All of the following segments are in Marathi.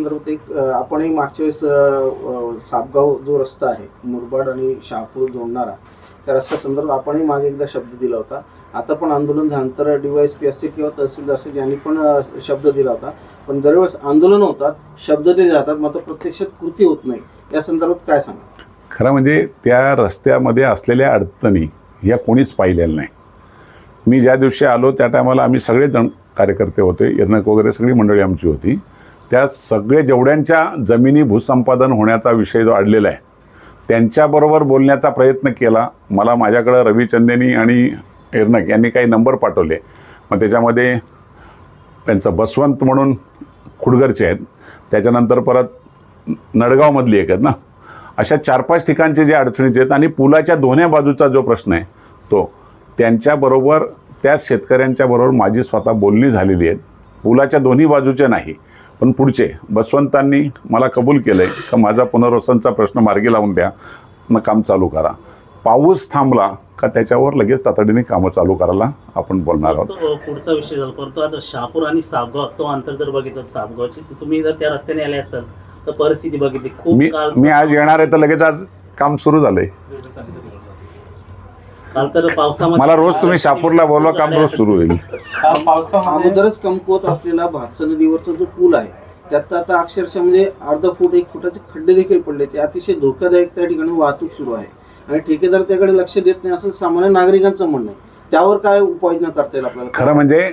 संदर्भात एक आपणही मागच्या वेळेस सापगाव जो रस्ता आहे मुरबाड आणि शहापूर जोडणारा त्या रस्त्या संदर्भात आपणही मागे एकदा शब्द दिला होता. आता पण आंदोलन झाल्यानंतर एस पी असतील किंवा तहसीलदार असेल यांनी पण शब्द दिला होता. पण दरवेळेस आंदोलन होतात शब्द दिले जातात मात्र प्रत्यक्षात कृती होत नाही. या संदर्भात काय सांगा खरं म्हणजे त्या रस्त्यामध्ये असलेल्या अडचणी ह्या कोणीच पाहिलेल्या नाही. मी ज्या दिवशी आलो त्या टायमाला आम्ही सगळेजण कार्यकर्ते होते यनक वगैरे सगळी मंडळी आमची होती. त्या सगळे जेवढ्यांच्या जमिनी भूसंपादन होण्याचा विषय जो अडलेला आहे त्यांच्याबरोबर बोलण्याचा प्रयत्न केला. मला माझ्याकडं रविचंदेनी आणि एरनक यांनी काही नंबर पाठवले. मग त्याच्यामध्ये त्यांचं बसवंत म्हणून खुडगरचे आहेत. त्याच्यानंतर परत नडगावमधली एक आहेत ना. अशा चार पाच ठिकाणचे जे अडचणीचे आहेत आणि पुलाच्या दोन्ही बाजूचा जो प्रश्न आहे तो त्यांच्याबरोबर त्या शेतकऱ्यांच्याबरोबर माझी स्वतः बोलणी झालेली आहे. पुलाच्या दोन्ही बाजूचे नाही पण पुढचे बसवंतांनी मला कबूल केलं आहे का माझा पुनर्वसनचा प्रश्न मार्गी लावून द्या मग काम चालू करा. पाऊस थांबला का त्याच्यावर लगेच तातडीने कामं चालू करायला आपण बोलणार आहोत. पुढचा विषय झाला. परंतु आता शहापूर आणि सापगाव तो अंतर जर बघितलं सापगावची तुम्ही जर त्या रस्त्याने आले असाल तर परिस्थिती बघितली. खूप मी मी आज येणार आहे तर लगेच आज काम सुरू झालंय. मला रोज तुम्ही शापूरला बोलवा काम रोज सुरू होईल. अगोदरच कमकुवत असलेला भातसा नदीवरचा जो पूल आहे त्यात आता अक्षरशः म्हणजे अर्धा फूट एक फुटाचे खड्डे देखील पडले ते अतिशय धोकादायक त्या ठिकाणी वाहतूक सुरू आहे. आणि ठेकेदार त्याकडे लक्ष देत नाही असं सामान्य नागरिकांचं म्हणणं आहे. त्यावर काय उपाययोजना करता येईल आपल्याला? खरं म्हणजे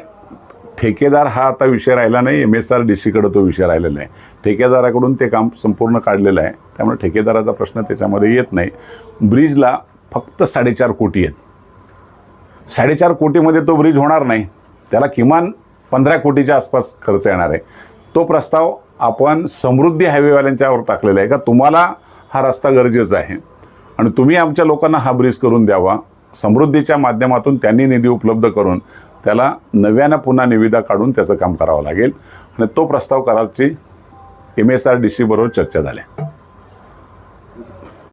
ठेकेदार हा आता विषय राहिला नाही एम एस आर डी सीकडे तो विषय राहिलेला आहे. ठेकेदाराकडून ते काम संपूर्ण काढलेलं आहे. त्यामुळे ठेकेदाराचा प्रश्न त्याच्यामध्ये येत नाही. ब्रिजला फक्त साडेचार कोटी आहेत. साडेचार कोटीमध्ये तो ब्रिज होणार नाही. त्याला किमान पंधरा कोटीच्या आसपास खर्च येणार आहे. तो प्रस्ताव आपण समृद्धी हायवेवाल्यांच्यावर टाकलेला आहे का? तुम्हाला हा रस्ता गरजेचा आहे. आणि तुम्ही आमच्या लोकांना हा ब्रिज करून द्यावा. समृद्धीच्या माध्यमातून त्यांनी निधी उपलब्ध करून त्याला नव्यानं पुन्हा निविदा काढून त्याचं काम करावं लागेल. आणि तो प्रस्ताव करायची M S R D C बरोबर चर्चा झाल्या